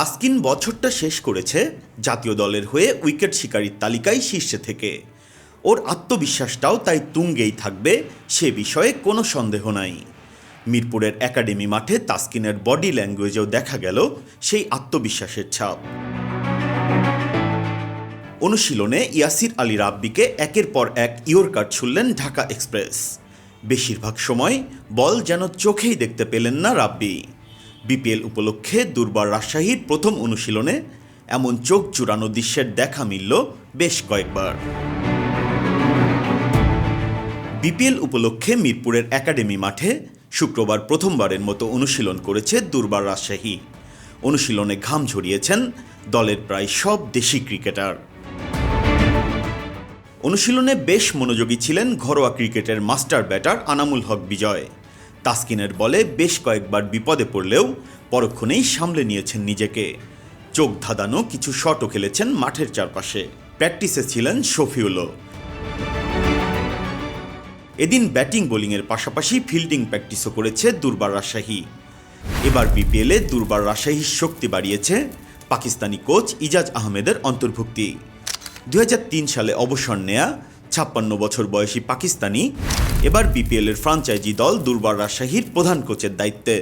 তাসকিন বছরটা শেষ করেছে জাতীয় দলের হয়ে উইকেট শিকারীর তালিকায় শীর্ষে থেকে। ওর আত্মবিশ্বাসটাও তাই তুঙ্গেই থাকবে, সে বিষয়ে কোনো সন্দেহ নাই। মিরপুরের একাডেমি মাঠে তাসকিনের বডি ল্যাঙ্গুয়েজেও দেখা গেল সেই আত্মবিশ্বাসের ছাপ। অনুশীলনে ইয়াসির আলী রাব্বিকে একের পর এক ইয়র্কার ছুড়লেন ঢাকা এক্সপ্রেস। বেশিরভাগ সময় বল যেন চোখেই দেখতে পেলেন না রাব্বি। বিপিএল উপলক্ষে দুর্বার রাজশাহীর প্রথম অনুশীলনে এমন চোখ জুড়ানো দৃশ্যের দেখা মিলল বেশ কয়েকবার। বিপিএল উপলক্ষে মিরপুরের একাডেমি মাঠে শুক্রবার প্রথমবারের মতো অনুশীলন করেছে দুর্বার রাজশাহী। অনুশীলনে ঘাম ঝরিয়েছেন দলের প্রায় সব দেশি ক্রিকেটার। অনুশীলনে বেশ মনোযোগী ছিলেন ঘরোয়া ক্রিকেটের মাস্টার ব্যাটার আনামুল হক বিজয়। তাসকিনের বলে বেশ কয়েকবার বিপদে পড়লেও পরক্ষণেই সামলে নিয়েছেন নিজেকে। চোখ ধাঁধানো কিছু শটও খেলেছেন মাঠের চারপাশে। প্র্যাকটিসে ছিলেন শফিউলও। এদিন ব্যাটিং বোলিংয়ের পাশাপাশি ফিল্ডিং প্র্যাকটিসও করেছে দুর্বার রাজশাহী। এবার বিপিএলে দুর্বার রাজশাহীর শক্তি বাড়িয়েছে পাকিস্তানি কোচ ইজাজ আহমেদের অন্তর্ভুক্তি। দু হাজার তিন সালে অবসর নেয়া ছাপ্পান্ন বছর বয়সী পাকিস্তানি, এবার বিপিএলের ফ্রাঞ্চাইজি দল দুর্বার রাজশাহীর প্রধান কোচের দায়িত্বে।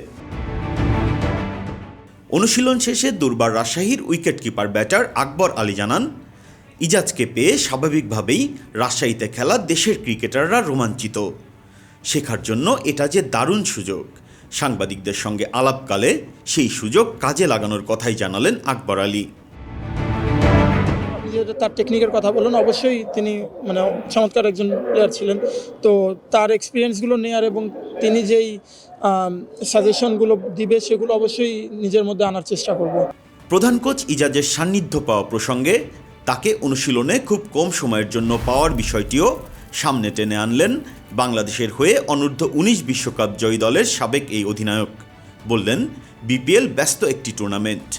অনুশীলন শেষে দুর্বার রাজশাহীর উইকেটকিপার ব্যাটার আকবর আলী জানান, ইজাজকে পেয়ে স্বাভাবিকভাবেই রাজশাহীতে খেলা দেশের ক্রিকেটাররা রোমাঞ্চিত। শেখার জন্য এটা যে দারুণ সুযোগ। সাংবাদিকদের সঙ্গে আলাপকালে সেই সুযোগ কাজে লাগানোর কথাই জানালেন আকবর আলী। যেহেতু তার টেকনিকের কথা বললেন, অবশ্যই তিনি মানে চমৎকার একজন প্লেয়ার ছিলেন। তো তার এক্সপিরিয়েন্সগুলো নেয়ার এবং তিনি যেই সাজেশনগুলো দিবে সেগুলো অবশ্যই নিজের মধ্যে আনার চেষ্টা করব। প্রধান কোচ ইজাজের সান্নিধ্য পাওয়া প্রসঙ্গে তাকে অনুশীলনে খুব কম সময়ের জন্য পাওয়ার বিষয়টিও সামনে টেনে আনলেন বাংলাদেশের হয়ে অনূর্ধ্ব উনিশ বিশ্বকাপ জয়ী দলের সাবেক এই অধিনায়ক। বললেন, বিপিএল ব্যস্ত একটি টুর্নামেন্ট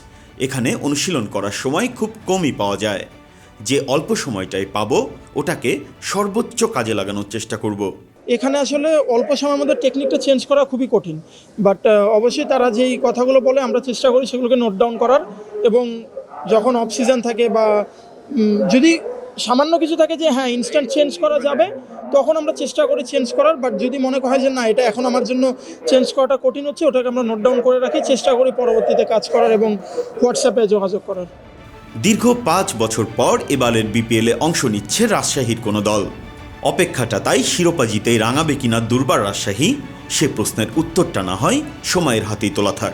এখানে অনুশীলন করার সময় খুব কমই পাওয়া যায়। যে অল্প সময়টাই পাবো, ওটাকে সর্বোচ্চ কাজে লাগানোর চেষ্টা করব। এখানে আসলে অল্প সময়ের মধ্যে টেকনিকটা চেঞ্জ করা খুবই কঠিন। বাট অবশ্যই তারা যেই কথাগুলো বলে, আমরা চেষ্টা করি সেগুলোকে নোট ডাউন করার এবং যখন অফ সিজন থাকে বা যদি সামান্য কিছু থাকে যে হ্যাঁ ইনস্ট্যান্ট চেঞ্জ করা যাবে, তখন আমরা চেষ্টা করি চেঞ্জ করার। বাট যদি মনে হয় যে, না, এটা এখন আমার জন্য চেঞ্জ করাটা কঠিন হচ্ছে, ওটাকে আমরা নোট ডাউন করে রাখি। চেষ্টা করি পরবর্তীতে কাজ করার এবং হোয়াটসঅ্যাপে যোগাযোগ করার। দীর্ঘ পাঁচ বছর পর এবারের বিপিএলে অংশ নিচ্ছে রাজশাহীর কোনো দল। অপেক্ষাটা তাই শিরোপা জিতে রাঙাবে কিনা দুর্বার রাজশাহী, সে প্রশ্নের উত্তরটা না হয় সময়ের হাতেই তোলা থাক।